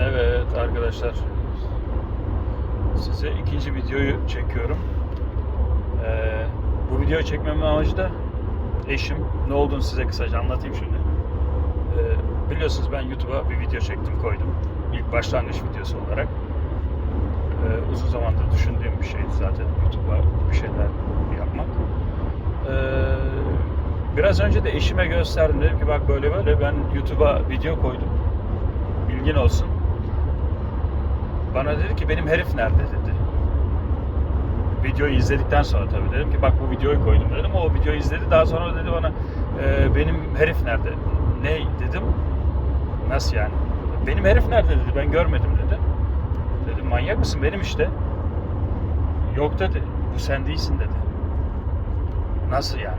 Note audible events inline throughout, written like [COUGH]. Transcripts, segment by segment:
Evet arkadaşlar. Size ikinci videoyu çekiyorum. Ee, bu videoyu çekmemin amacı da eşim. Ne olduğunu size kısaca anlatayım şimdi. Ee, biliyorsunuz ben YouTube'a bir video çektim koydum. İlk başlangıç videosu olarak. Ee, uzun zamandır düşündüğüm bir şeydi zaten YouTube'a bir şeyler yapmak. Ee, biraz önce de eşime gösterdim. Dedim ki bak böyle böyle ben YouTube'a video koydum. Bilgin olsun. Bana dedi ki benim herif nerede dedi. Videoyu izledikten sonra tabii dedim ki bak bu videoyu koydum dedim. O videoyu izledi. Daha sonra dedi bana "E, benim herif nerede? Ne dedim. Nasıl yani? Benim herif nerede dedi. Ben görmedim dedi. Dedim manyak mısın? Benim işte. Yok dedi. Bu sen değilsin dedi. Nasıl yani?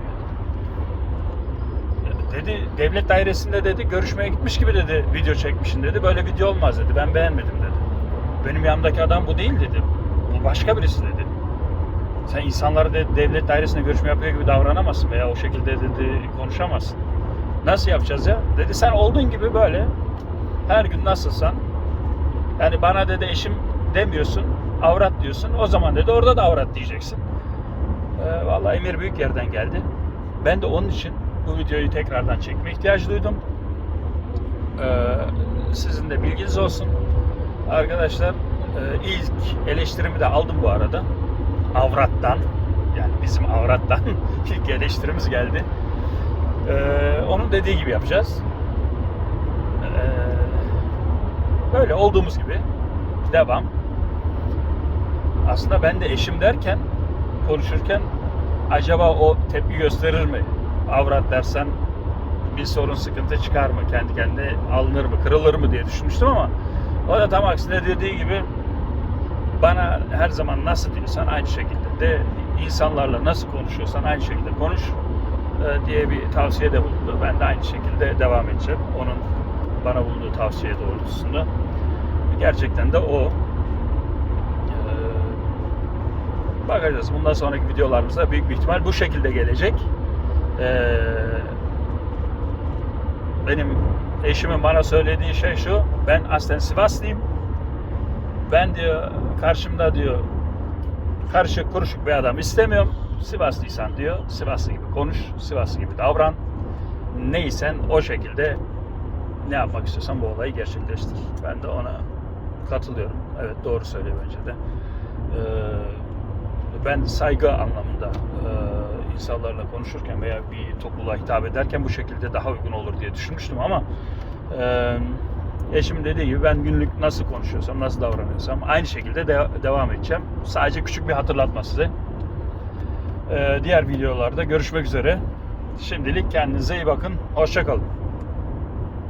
Dedi devlet dairesinde dedi görüşmeye gitmiş gibi dedi video çekmişsin dedi. Böyle video olmaz dedi. Ben beğenmedim dedi. Benim yanımdaki adam bu değil dedi. Bu başka birisi dedi. Sen insanlara de, devlet dairesinde görüşme yapıyor gibi davranamazsın veya o şekilde dedi konuşamazsın. Nasıl yapacağız ya? Dedi sen olduğun gibi böyle her gün nasılsan yani bana dedi eşim demiyorsun avrat diyorsun. O zaman dedi orada da avrat diyeceksin. Ee, vallahi emir büyük yerden geldi. Ben de onun için bu videoyu tekrardan çekme ihtiyacı duydum. Ee, sizin de bilginiz olsun. Arkadaşlar e, ilk eleştirimi de aldım bu arada. Avrat'tan yani bizim Avrat'tan [LAUGHS] ilk eleştirimiz geldi. Ee, onun dediği gibi yapacağız. Ee, böyle olduğumuz gibi devam. Aslında ben de eşim derken konuşurken acaba o tepki gösterir mi? Avrat dersen bir sorun sıkıntı çıkar mı? Kendi kendine alınır mı? Kırılır mı diye düşünmüştüm ama o da tam aksine dediği gibi bana her zaman nasıl diyorsan aynı şekilde de insanlarla nasıl konuşuyorsan aynı şekilde konuş e, diye bir tavsiyede bulundu. Ben de aynı şekilde devam edeceğim. Onun bana bulunduğu tavsiye doğrultusunda. Gerçekten de o. Ee, bakacağız. Bundan sonraki videolarımızda büyük bir ihtimal bu şekilde gelecek. Ee, benim eşimin bana söylediği şey şu. Ben aslen Sivaslıyım. Ben diyor karşımda diyor karışık kuruşuk bir adam istemiyorum. Sivaslıysan diyor Sivaslı gibi konuş, Sivaslı gibi davran. Neysen o şekilde ne yapmak istiyorsan bu olayı gerçekleştir. Ben de ona katılıyorum. Evet doğru söylüyor bence de. Ee, ben saygı anlamında insanlarla konuşurken veya bir topluluğa hitap ederken bu şekilde daha uygun olur diye düşünmüştüm ama e, eşimin dediği gibi ben günlük nasıl konuşuyorsam, nasıl davranıyorsam aynı şekilde de- devam edeceğim. Sadece küçük bir hatırlatma size. Ee, diğer videolarda görüşmek üzere. Şimdilik kendinize iyi bakın. Hoşçakalın.